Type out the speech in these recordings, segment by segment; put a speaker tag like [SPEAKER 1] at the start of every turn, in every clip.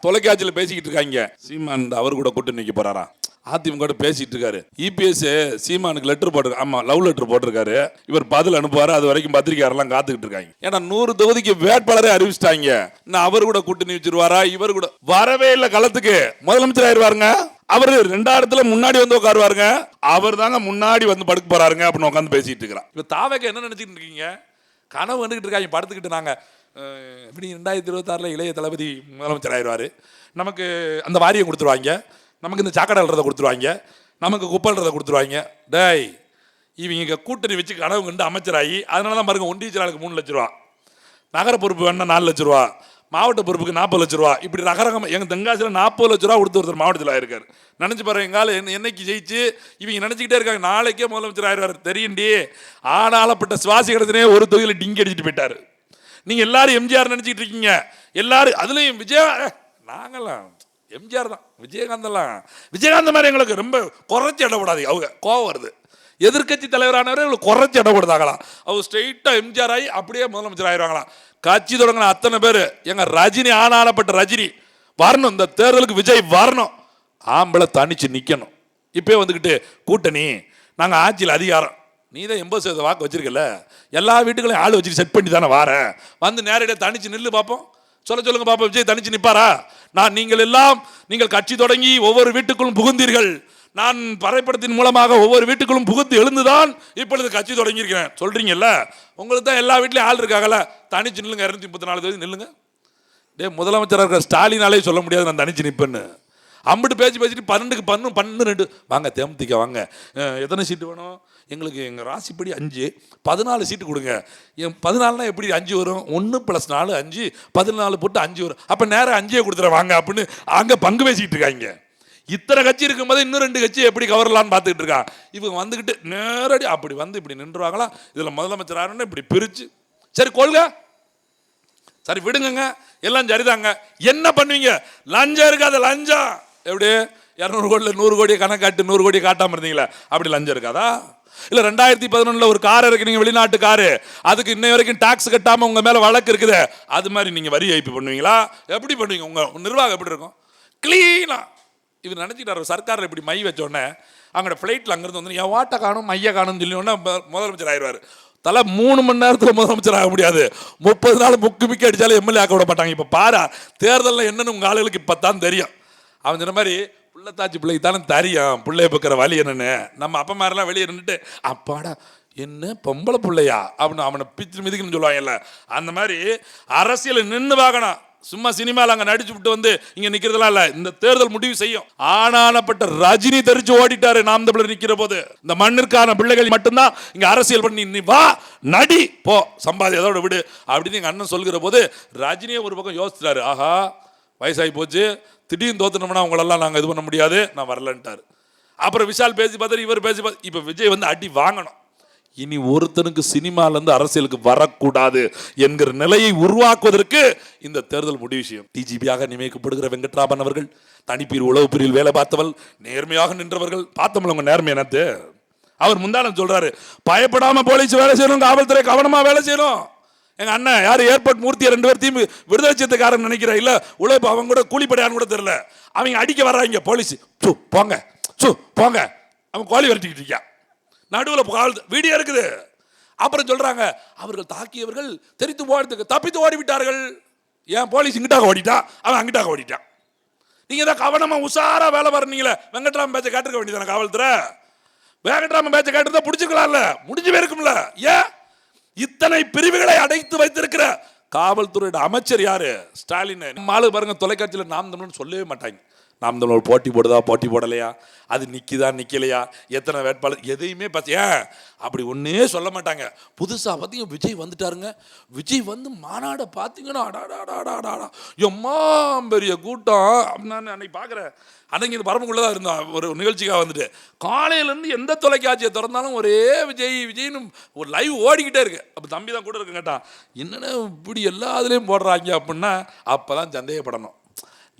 [SPEAKER 1] தொலைக்காட்சியில் பேசிக்கிட்டு இருக்காங்க. சீமான் அவர் கூட கூட்டு நிற்க போறாரா? அதிமுக கூட பேசிட்டு இருக்காரு. இபிஎஸ் சீமானுக்கு லெட்டர் போட்டு ஆமா லவ் லெட்டர் போட்டிருக்காரு. இவர் பதில் அனுப்புவாரு அது வரைக்கும் பத்திரிகையாளர்லாம் காத்துக்கிட்டு இருக்காங்க. ஏன்னா நூறு தொகுதிக்கு வேட்பாளரே அறிவிச்சிட்டாங்க. நான் அவர் கூட கூட்டணி வச்சிருவாரா இவர் கூட வரவே இல்லை களத்துக்கு. முதலமைச்சர் ஆயிருவாருங்க. அவரு ரெண்டாயிரத்துல முன்னாடி வந்து உட்காருவாருங்க. அவர் தாங்க முன்னாடி வந்து படுக்க போறாருங்க அப்படின்னு உட்காந்து பேசிட்டு இருக்கிறான். இப்ப தாவேக்க என்ன நினைச்சிட்டு இருக்கீங்க? கனவு வந்துகிட்டு இருக்காங்க படுத்துக்கிட்டு நாங்க. இப்படி ரெண்டாயிரத்தி இருபத்தாறில் இளைய தளபதி முதலமைச்சர் ஆயிடுவார். நமக்கு அந்த வாரியம் கொடுத்துருவாங்க. நமக்கு இந்த சாக்கடை அல்றதை கொடுத்துருவாங்க. நமக்கு குப்பல்றதை கொடுத்துருவாங்க. டேய் இவங்க கூட்டணி வச்சு கனவு கண்டு அமைச்சராகி அதனால தான் பாருங்க ஒன்றிய செயலாளருக்கு மூணு லட்ச ரூபா. நகர பொறுப்பு வேணால் நாலு லட்ச ரூபா. மாவட்ட பொறுப்புக்கு நாற்பது லட்ச ரூபா. இப்படி ரகரகம் எங்கள் தென்காசியில் நாற்பது லட்ச ரூபா கொடுத்து ஒருத்தர் மாவட்டத்தில் ஆயிருக்காரு. நினச்சி பாருங்க எங்கால என்னைக்கு ஜெயிச்சு இவங்க நினச்சிக்கிட்டே இருக்காங்க. நாளைக்கே முதலமைச்சர் ஆயிடுவார். தெரியுண்டி ஆனாலப்பட்ட சுவாசி கிடத்தினே ஒரு தொகுதியில் டிங்கி அடிச்சுட்டு போயிட்டார். நீங்கள் எல்லாரும் எம்ஜிஆர் நினச்சிக்கிட்டு இருக்கீங்க. எல்லாரும் அதுலேயும் விஜய நாங்களாம் எம்ஜிஆர் தான் விஜயகாந்தெல்லாம். விஜயகாந்த் மாதிரி எங்களுக்கு ரொம்ப குறைச்சி இடப்படாது அவங்க கோவம் வருது. எதிர்க்கட்சி தலைவரானவரை இவங்களுக்கு குறைச்சி ஆகலாம் அவள் ஸ்ட்ரெயிட்டாக எம்ஜிஆர் ஆகி அப்படியே முதலமைச்சர் ஆயிடுவாங்களாம் கட்சி தொடங்கின அத்தனை பேர் எங்கள் ரஜினி ஆனாலப்பட்ட ரஜினி வரணும். இந்த தேர்தலுக்கு விஜய் வரணும். ஆம்பளை தனிச்சு நிற்கணும் இப்போயே வந்துக்கிட்டு கூட்டணி நாங்கள் ஆட்சியில் அதிகாரம். நீ தான் எண்பது சதவீத வாக்கு வச்சிருக்கல. எல்லா வீட்டுகளையும் ஆள் வச்சு செட் பண்ணி தானே வாரேன். வந்து நேரடியாக தனிச்சு நில்லு பார்ப்போம் சொல்ல சொல்லுங்க பாப்பா விஜய் தனிச்சு நிப்பாரா? நான் நீங்கள் எல்லாம் நீங்கள் கட்சி தொடங்கி ஒவ்வொரு வீட்டுக்குள்ளும் புகுந்தீர்கள். நான் பறைப்படத்தின் மூலமாக ஒவ்வொரு வீட்டுக்குள்ளும் புகுந்து எழுந்துதான் இப்பொழுது கட்சி தொடங்கியிருக்கிறேன். சொல்றீங்கல்ல? உங்களுக்கு தான் எல்லா வீட்லேயும் ஆள் இருக்காங்கல்ல தனிச்சு நில்லுங்க இரநூத்தி முப்பத்தி நாலு தேதி நில்லுங்க. டே முதலமைச்சராக இருக்கிற ஸ்டாலினாலே சொல்ல முடியாது நான் தனிச்சு நிற்பேன்னு அம்பிட்டு பேச்சு பேசிட்டு பன்னெண்டுக்கு பன்னு பன்னெண்டு வாங்க தேமுதிக வாங்க. எத்தனை சீட்டு வேணும்? எங்களுக்கு எங்கள் ராசிப்படி அஞ்சு. பதினாலு சீட்டு கொடுங்க. என் பதினாலுனா எப்படி அஞ்சு வரும்? ஒன்று ப்ளஸ் நாலு அஞ்சு. பதினாலு போட்டு அஞ்சு வரும். அப்போ நேரம் அஞ்சே கொடுத்துறேன் வாங்க அப்படின்னு அங்கே பங்கு பேசிகிட்டு இருக்காங்க. இத்தனை கட்சி இருக்கும்போது இன்னும் ரெண்டு கட்சி எப்படி கவரலான்னு பார்த்துக்கிட்டு இருக்கான் இவங்க வந்துக்கிட்டு நேரடி அப்படி வந்து இப்படி நின்றுவாங்களா? இதில் முதலமைச்சர் ஆரோன்னு இப்படி பிரித்து சரி கொள்க. சரி விடுங்கங்க. எல்லாம் சரிதாங்க. என்ன பண்ணுவீங்க? லஞ்சம் இருக்காது லஞ்சம். எப்படி? இரநூறு கோடியில் நூறு கோடியை கணக்காட்டு நூறு கோடியை காட்டாமல் இருந்தீங்களா? அப்படி லஞ்சம் இருக்காதா? இல்லை ரெண்டாயிரத்தி பதினொன்றில் ஒரு கார் இறக்குனீங்க வெளிநாட்டு காரு. அதுக்கு இன்ன வரைக்கும் டாக்ஸ் கட்டாமல் உங்கள் மேலே வழக்கு இருக்குது. அது மாதிரி நீங்கள் வரி ஏய்ப்பு பண்ணுவீங்களா? எப்படி பண்ணுவீங்க? உங்கள் நிர்வாகம் எப்படி இருக்கும்? க்ளீனாக இவர் நினச்சிக்கிட்டாரு சர்க்காரில் இப்படி மை வச்சோடனே அங்கே ஃப்ளைட்டில் அங்கேருந்து வந்து என் வாட்டை காணும் மைய காணும்னு சொல்லி முதலமைச்சர் ஆயிடுவார். தலை மூணு மணி நேரத்தில் முதலமைச்சர் ஆக முடியாது. முப்பது நாள் முக்கு மிக்க அடித்தாலும் எம்எல்ஏ ஆக்க விட மாட்டாங்க. இப்போ பாரு தேர்தலில் என்னென்னு உங்கள் ஆளுகளுக்கு இப்போ தான் தெரியும். அவன் சொன்ன மாதிரி புள்ளத்தாச்சி பிள்ளைக்கு தானே தெரியும். பிள்ளைய பக்கிற வழி என்னன்னு. நம்ம அப்பா மாதிரிலாம் வெளியே நின்றுட்டு அப்பாடா என்ன பொம்பளை பிள்ளையா? அப்படின்னு அவனை பிச்சு மிதிக்கணும்னு சொல்லுவாங்கல்ல. அந்த மாதிரி அரசியல் நின்று பார்க்கணும். சும்மா சினிமாவில் அங்கே நடிச்சு விட்டு வந்து இங்கே நிற்கிறதெல்லாம் இல்லை. இந்த தேர்தல் முடிவு செய்யும். ஆனானப்பட்ட ரஜினி தெரிச்சு ஓடிட்டாரு நாம் தமிழர் நிற்கிற போது. இந்த மண்ணிற்கான பிள்ளைகள் மட்டும்தான் இங்கே அரசியல் பண்ணி நீ வா நடி போ சம்பாதி அதோட விடு அப்படின்னு எங்கள் அண்ணன் சொல்கிற போது ரஜினியை ஒரு பக்கம் யோசிச்சிட்டாரு. ஆஹா வயசாகி போச்சு. திடீர்னு தோத்துனோம்னா உங்களெல்லாம் நாங்கள் இது பண்ண முடியாது. நான் வரலன்ட்டார். அப்புறம் விஷால் பேசி பார்த்தாரு இவர் பேசி பார்த்து இப்போ விஜய் வந்து அடி வாங்கணும். இனி ஒருத்தனுக்கு சினிமாலேருந்து அரசியலுக்கு வரக்கூடாது என்கிற நிலையை உருவாக்குவதற்கு இந்த தேர்தல் முடிவு விஷயம். டிஜிபியாக நியமிக்கப்படுகிற வெங்கட்ராமன் அவர்கள் தனிப்பீர் உளவு பிரிவில் வேலை பார்த்தவள் நேர்மையாக நின்றவர்கள். பார்த்தோம்ல உங்கள் நேர்மை என்னத்து? அவர் முந்தானம் சொல்கிறாரு பயப்படாமல் போலீஸ் வேலை செய்யணும் காவல்துறை கவனமாக வேலை செய்யணும். எங்கள் அண்ணன் யார் ஏர்போர்ட் மூர்த்தியை ரெண்டு பேர்த்தையும் விடுதலை சத்துக்காரன் நினைக்கிறேன் இல்லை உழைப்பு அவங்க கூட கூலிப்படையான்னு கூட தெரில அவங்க அடிக்க வர்றாங்க போலீஸ். சு போங்க. சு போங்க. அவன் கோழி விரட்டிக்கிட்டு இருக்கான் நடுவில் கால் வீடியோ இருக்குது. அப்புறம் சொல்கிறாங்க அவர்கள் தாக்கியவர்கள் தெரித்து ஓடுறதுக்கு தப்பித்து ஓடி விட்டார்கள் ஏன் போலீஸ் இங்கிட்டாக ஓடிட்டான்? அவன் அங்கிட்டாக ஓடிட்டான். நீங்கள் தான் கவனமாக உஷாராக வேலை பாருனீங்களே வெங்கட்ராமன் பேச்சை கேட்டிருக்க வேண்டியதானே காவல்துறை? வெங்கட்ராமன் பேச்சை கேட்டு பிடிச்சிக்கலாம்ல. முடிஞ்சு போயிருக்கும்ல. ஏன்? இத்தனை பிரிவுகளை அடைத்து வைத்திருக்கிற காவல்துறையோட அமைச்சர் யாரு? ஸ்டாலின். நம்ம பாருங்க தொலைக்காட்சியில் நாம் தமிழ்னு சொல்லவே மாட்டாங்க. நாம் தமிழ் போட்டி போடுதா போட்டி போடலையா? அது நிற்கிதா நிற்கலையா எத்தனை வேட்பாளர்? எதையுமே பார்த்து ஏன் அப்படி ஒன்றே சொல்ல மாட்டாங்க. புதுசாக பார்த்தீங்க விஜய் வந்துட்டாருங்க. விஜய் வந்து மாநாடை பார்த்தீங்கன்னா அடாடாடாடாடா. எம்மா பெரிய கூட்டம். அப்படின்னு நான் அன்னைக்கு பார்க்குறேன் அன்னைக்கு இந்த பரம்புக்குள்ளே தான் இருந்தோம். ஒரு நிகழ்ச்சிக்காக வந்துட்டு. காலையிலேருந்து எந்த தொலைக்காட்சியை திறந்தாலும் ஒரே விஜய் விஜய்னு ஒரு லைவ் ஓடிக்கிட்டே இருக்கு. அப்போ தம்பி தான் கூட இருக்கு கேட்டான் என்னென்ன இப்படி எல்லா இதுலேயும் போடுறாங்க அப்படின்னா அப்போ தான் சந்தேகப்படணும்.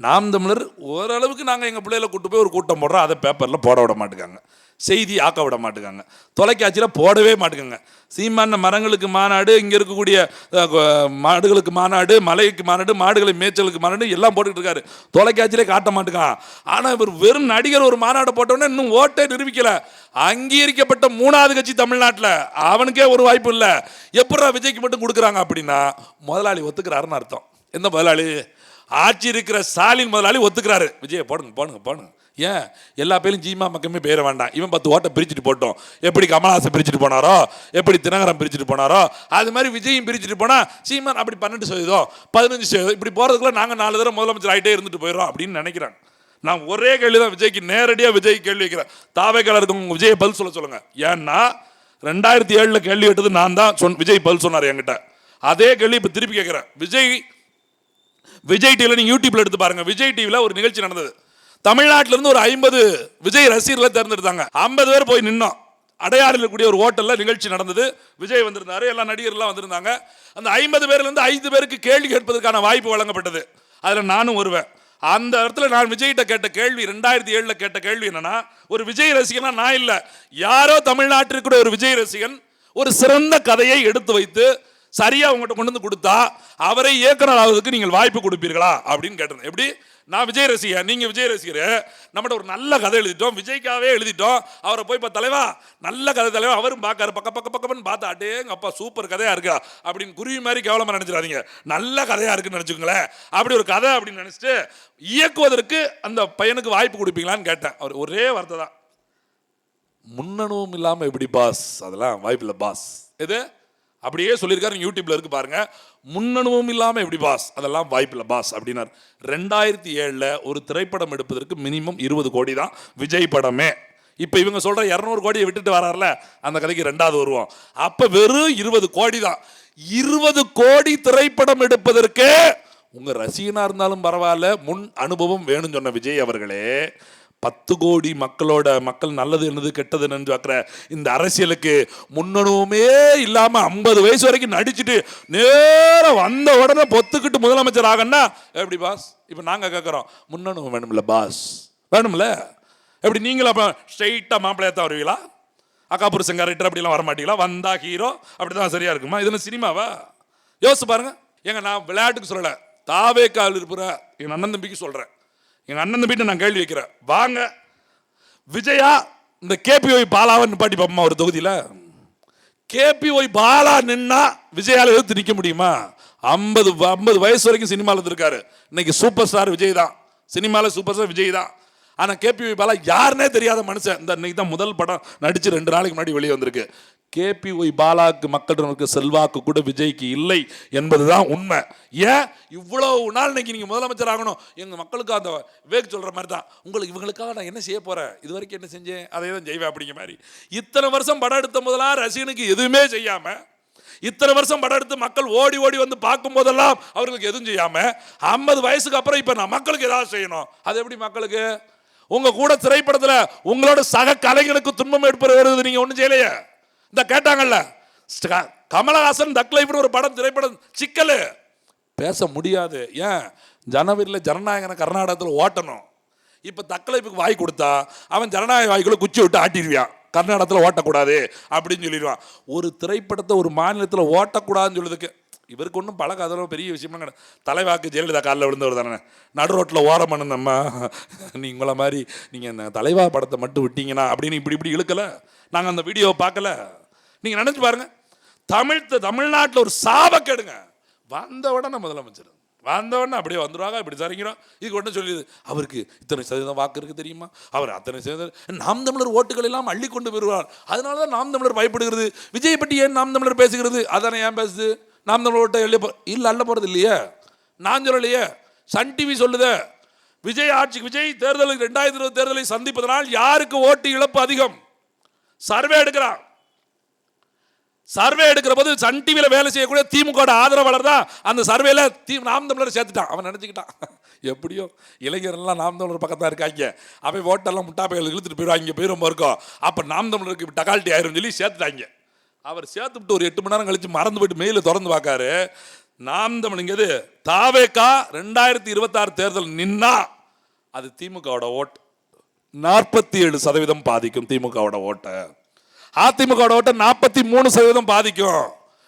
[SPEAKER 1] நாம் தமிழர் ஓரளவுக்கு நாங்கள் எங்கள் பிள்ளைகளை கூட்டு போய் ஒரு கூட்டம் போடுறோம் அதை பேப்பரில் போட விட மாட்டேங்காங்க செய்தி ஆக்க விட மாட்டேங்காங்க தொலைக்காட்சியில் போடவே மாட்டேங்குங்க சீமான மரங்களுக்கு மாநாடு இங்கே இருக்கக்கூடிய மாடுகளுக்கு மாநாடு மலைக்கு மாநாடு மாடுகளை மேய்ச்சலுக்கு மாநாடு எல்லாம் போட்டுக்கிட்டு இருக்காரு. தொலைக்காட்சியிலே காட்ட மாட்டேங்கான் ஆனால் இவர் வெறும் நடிகர் ஒரு மாநாடு போட்டோன்னே இன்னும் ஓட்டே நிரூபிக்கலை. அங்கீகரிக்கப்பட்ட மூணாவது கட்சி தமிழ்நாட்டில். அவனுக்கே ஒரு வாய்ப்பு இல்லை. எப்படா விஜய்க்கு மட்டும் கொடுக்குறாங்க அப்படின்னா முதலாளி ஒத்துக்கிறாருன்னு அர்த்தம். எந்த முதலாளி? ஆட்சி இருக்கிற ஸ்டாலின் முதலாளி ஒத்துக்கிறாரு. விஜய் போடுங்க போடுங்க போடுங்க. ஏன்? எல்லா பேரும் ஜீமா மக்கமே பேர வேண்டாம். இவன் பத்து ஓட்டை பிரிச்சுட்டு போட்டோம். எப்படி கமலஹாசன் பிரிச்சுட்டு போனாரோ? எப்படி தினகரன் பிரிச்சுட்டு போனாரோ? அது மாதிரி விஜயும் பிரிச்சுட்டு போனா சீமான் அப்படி பன்னெண்டு சதவீதம் பதினஞ்சு சதவீதம் இப்படி போறதுக்குள்ள நாங்க நாலு தடவை முதலமைச்சர் ஆகிட்டே இருந்துட்டு போயிடும் அப்படின்னு நினைக்கிறாங்க. நான் ஒரே கேள்வி தான் விஜய்க்கு நேரடியாக விஜய் கேள்வி வைக்கிறேன். தாவே இருக்கும் விஜய் பதில் சொல்ல சொல்லுங்க. ஏன்னா ரெண்டாயிரத்தி ஏழில் கேள்வி கேட்டது நான் தான் சொன் விஜய் பதில் சொன்னார் என்கிட்ட. அதே கேள்வி இப்போ திருப்பி கேட்குறேன். விஜய் விஜய் டிவியில் நீங்கள் யூடியூப்பில் எடுத்து பாருங்கள் விஜய் டிவியில் ஒரு நிகழ்ச்சி நடந்தது. தமிழ்நாட்டிலேருந்து ஒரு ஐம்பது விஜய் ரசிகர்களை தேர்ந்தெடுத்தாங்க. ஐம்பது பேர் போய் நின்னோம். அடையாறில் இருக்கக்கூடிய ஒரு ஹோட்டலில் நிகழ்ச்சி நடந்தது. விஜய் வந்திருந்தாரு. எல்லா நடிகர்லாம் வந்திருந்தாங்க. அந்த ஐம்பது பேர்லேருந்து ஐந்து பேருக்கு கேள்வி கேட்பதற்கான வாய்ப்பு வழங்கப்பட்டது. அதில் நானும் வருவேன் அந்த இடத்துல நான் விஜய்கிட்ட கேட்ட கேள்வி ரெண்டாயிரத்தி ஏழில் கேட்ட கேள்வி என்னன்னா ஒரு விஜய் ரசிகனா நான் இல்லை. யாரோ தமிழ்நாட்டிற்கு ஒரு விஜய் ரசிகன் ஒரு சிறந்த கதையை எடுத்து வைத்து சரியா உங்கள்கிட்ட கொண்டு வந்து கொடுத்தா அவரை இயக்குனர் ஆவதற்கு நீங்கள் வாய்ப்பு கொடுப்பீர்களா? அப்படின்னு கேட்டேன். எப்படி? நான் விஜய் ரசிகர் நீங்க விஜய் ரசிகர் நம்மகிட்ட ஒரு நல்ல கதை எழுதிட்டோம். விஜய்க்காவே எழுதிட்டோம். அவரை போய் இப்போ தலைவா நல்ல கதை தலைவா அவரும் பார்க்காரு. பக்க பக்க பக்கம்னு பார்த்தா அடேங்க அப்பா சூப்பர் கதையா இருக்கா? அப்படின்னு குருவி மாதிரி கேவலமா நினைச்சிடாதீங்க. நல்ல கதையா இருக்குன்னு நினைச்சுக்கோங்களேன். அப்படி ஒரு கதை அப்படின்னு நினைச்சிட்டு இயக்குவதற்கு அந்த பையனுக்கு வாய்ப்பு கொடுப்பீங்களான்னு கேட்டேன். அவர் ஒரே வார்த்தை தான். முன்னணுவும் இல்லாமல் எப்படி பாஸ்? அதெல்லாம் வாய்ப்பில்லை பாஸ். எது? அப்படியே சொல்லியிருக்காரு யூடியூப்ல இருக்கு பாருங்க. முன்னணுவும் இல்லாமல் எப்படி பாஸ்? அதெல்லாம் வாய்ப்பில்லை பாஸ் அப்படின்னார். ரெண்டாயிரத்தி ஏழில் ஒரு திரைப்படம் எடுப்பதற்கு மினிமம் இருபது கோடி தான் விஜய் படமே. இப்போ இவங்க சொல்ற இரநூறு கோடியை விட்டுட்டு வரார்ல அந்த கதைக்கு ரெண்டாவது வருவோம். அப்போ வெறும் இருபது கோடி தான். இருபது கோடி திரைப்படம் எடுப்பதற்கு உங்க ரசிகனா இருந்தாலும் பரவாயில்ல முன் அனுபவம் வேணும்னு சொன்ன விஜய் அவர்களே பத்து கோடி மக்களோட மக்கள் நல்லது என்னது கெட்டது என்று பார்க்குற இந்த அரசியலுக்கு முன்னணுவுமே இல்லாமல் ஐம்பது வயசு வரைக்கும் நடிச்சுட்டு நேரம் வந்த உடனே பொத்துக்கிட்டு முதலமைச்சர் ஆகன்னா எப்படி பாஸ் இப்போ நாங்கள் கேட்குறோம் முன்னணுவு வேணும்ல பாஸ் வேணும்ல? எப்படி நீங்களும் அப்போ ஸ்ட்ரைட்டாக மாப்பிள்ளையா தான் வருவீங்களா? அக்காபுர செங்காரிட்டர் அப்படிலாம் வர மாட்டீங்களா வந்தா ஹீரோ அப்படிதான் சரியாக இருக்குமா? இது சினிமாவா? யோசிச்சு பாருங்க. ஏங்க நான் விளையாட்டுக்கு சொல்லலை. தாவே கால் இருக்கிற என் அண்ணன் தம்பிக்கு சொல்கிறேன் எங்கள் அண்ணன் வீட்டை நான் கேள்வி வைக்கிறேன் வாங்க. விஜயா இந்த கேபிஒய் பாலாவை நிப்பாட்டி பார்ப்போமா ஒரு தொகுதியில். கேபிஒய் பாலா நின்னா விஜயால எதிர்த்து நிற்க முடியுமா? ஐம்பது ஐம்பது வயசு வரைக்கும் சினிமாவில் இருந்திருக்காரு. இன்னைக்கு சூப்பர் ஸ்டார் விஜய் தான். சினிமாவில் சூப்பர் ஸ்டார் விஜய் தான். ஆனால் கேபிஒய் பாலா யாருனே தெரியாத மனுஷன். இந்த இன்னைக்கு தான் முதல் படம் நடித்து ரெண்டு நாளைக்கு முன்னாடி வெளியே வந்திருக்கு. கேபிஒய் பாலாக்கு மக்களிடம் இருக்க செல்வாக்கு கூட விஜய்க்கு இல்லை என்பதுதான் உண்மை. ஏன்? இவ்வளவு நாள் இன்னைக்கு நீங்கள் முதலமைச்சர் ஆகணும். எங்கள் மக்களுக்கு அந்த விவேக் சொல்கிற மாதிரி தான் உங்களுக்கு இவங்களுக்காக நான் என்ன செய்ய போகிறேன் இது வரைக்கும் என்ன செஞ்சேன்? அதை தான் செய்வேன் அப்படிங்கிற மாதிரி. இத்தனை வருஷம் படம் எடுத்த முதலாக ரசிகனுக்கு எதுவுமே செய்யாமல் இத்தனை வருஷம் படம் எடுத்து மக்கள் ஓடி ஓடி வந்து பார்க்கும் போதெல்லாம் அவர்களுக்கு எதுவும் செய்யாமல் ஐம்பது வயசுக்கு அப்புறம் இப்போ நான் மக்களுக்கு ஏதாவது செய்யணும். அது எப்படி மக்களுக்கு? உங்கள் கூட திரைப்படத்தில் உங்களோட சக கலைஞனுக்கு துன்பம் ஏற்பட வருது நீங்கள் ஒன்றும் செய்யலையே. இந்த கேட்டாங்கல்ல ஸ்ட- கமலஹாசன் தக்லைஃப்னு ஒரு படம் திரைப்படம் சிக்கல். பேச முடியாது. ஏன்? ஜனவரியில் ஜனநாயகனை கர்நாடகத்தில் ஓட்டணும். இப்போ தக்கலைப்புக்கு வாய் கொடுத்தா அவன் ஜனநாயக வாய்க்குள்ளே குச்சி விட்டு ஆட்டிடுவான். கர்நாடகத்தில் ஓட்டக்கூடாது அப்படின்னு சொல்லிடுவான். ஒரு திரைப்படத்தை ஒரு மாநிலத்தில் ஓட்டக்கூடாதுன்னு சொல்லுறதுக்கு இவருக்கு ஒன்றும் பழக்கம் அதெல்லாம் பெரிய விஷயம்லாம் கிடையாது. தலைவாக்கு ஜெயலலிதா காலில் விழுந்தவர் தானே. நடு ரோட்டில் ஓரம் பண்ணுனம்மா. உங்களை மாதிரி நீங்கள் இந்த தலைவா படத்தை மட்டும் விட்டீங்கன்னா அப்படின்னு இப்படி இப்படி இழுக்கலை. நாங்கள் அந்த வீடியோவை பார்க்கல. நீங்கள் நினச்சி பாருங்க. தமிழ் தமிழ்நாட்டில் ஒரு சாபக்கேடுங்க வந்த உடனே முதலமைச்சர். வந்த உடனே அப்படியே வந்துடுவாங்க இப்படி சரிங்கிறோம். இதுக்கு உடனே சொல்லிடுது. அவருக்கு இத்தனை சதவீதம் வாக்கு இருக்கு தெரியுமா? அவர் அத்தனை சதவீதம். நாம் தமிழர் ஓட்டுகள் எல்லாம் அள்ளி கொண்டு வருவார். அதனால தான் நாம் தமிழர் பயப்படுகிறது. விஜய் பற்றி ஏன் நாம் தமிழர் பேசுகிறது? அதானே ஏன் பேசுது? நாம் தமிழர் ஓட்டை எழுதி போ இல்லை அள்ள போகிறது இல்லையே. நான் சொல்லலையே. சன் டிவி சொல்லுதே. விஜய் ஆட்சி விஜய் தேர்தலுக்கு ரெண்டாயிரத்தி இருபது தேர்தலை சந்திப்பதனால் யாருக்கு ஓட்டு இழப்பு அதிகம்? சர்வே எடுக்கிறான். சர்வே எடுக்கிற போது சன் டிவியில் வேலை செய்யக்கூடிய திமுக ஆதரவாளர் தான் அந்த சர்வேல தீ நாம் தமிழர் சேர்த்துட்டான். அவன் நினச்சிக்கிட்டான். எப்படியோ இளைஞரெல்லாம் நாம் தமிழர் பக்கத்தான் இருக்காங்க. அவன் ஓட்டெல்லாம் முட்டாப்பைகள் இழுத்துட்டு போயிடுவாங்க போய் ரொம்ப இருக்கும் அப்போ நாம் தமிழருக்கு டகால்ட்டி ஆயிரும் சொல்லி சேர்த்துட்டாங்க. அவர் சேர்த்துவிட்டு ஒரு எட்டு மணி நேரம் கழிச்சு மறந்து போயிட்டு மெயில திறந்து பார்க்காரு. நாம் தமிழ்ங்கிறது தாவேக்கா ரெண்டாயிரத்தி இருபத்தாறு தேர்தல் நின்னா அது திமுகவோட ஓட்டு. நாற்பத்தி ஏழு சதவீதம் பாதிக்கும் திமுகவோட ஓட்டை. அதிமுகவோட ஓட்டை நாற்பத்தி மூணு சதவீதம் பாதிக்கும்.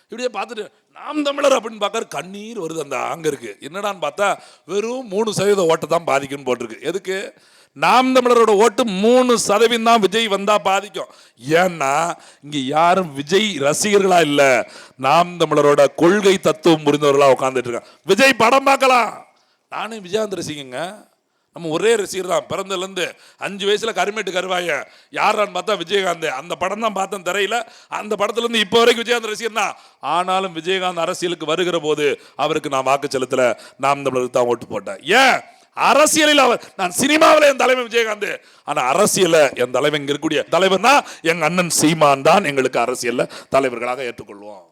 [SPEAKER 1] இப்படியே பார்த்துட்டு நாம் தமிழர் அப்படின்னு பார்க்கற கண்ணீர் வருது அந்த அங்க இருக்கு. என்னடான்னு பார்த்தா வெறும் மூணு சதவீத ஓட்டை தான் பாதிக்கும்னு போட்டிருக்கு. எதுக்கு? நாம் தமிழரோட ஓட்டு மூணு சதவீதம் தான் விஜய் வந்தா பாதிக்கும். ஏன்னா இங்க யாரும் விஜய் ரசிகர்களா இல்ல. நாம் தமிழரோட கொள்கை தத்துவம் புரிந்தவர்களா உட்காந்துட்டு இருக்காங்க. விஜய் படம் பார்க்கலாம். நானும் விஜயாந்த் ரசிகங்க. நம்ம ஒரே ரசிகர் தான். பிறந்ததுலேருந்து அஞ்சு வயசில் கருமேட்டு கருவாய. யாரான்னு பார்த்தா விஜயகாந்த். அந்த படம் தான் பார்த்தேன் திரையில. அந்த படத்துலேருந்து இப்போ வரைக்கும் விஜயகாந்த் ரசிகர் தான். ஆனாலும் விஜயகாந்த் அரசியலுக்கு வருகிற போது அவருக்கு நான் வாக்கு செலுத்தல. நாம் தமிழருக்கு தான் ஓட்டு போட்டேன். ஏன்? அரசியலில் அவர் நான் சினிமாவில் என் தலைவன் விஜயகாந்த். ஆனால் அரசியலில் என் தலைவன் இங்கே இருக்கக்கூடிய தலைவர்னா எங்கள் அண்ணன் சீமான் தான் எங்களுக்கு அரசியலில் தலைவர்களாக ஏற்றுக்கொள்வோம்.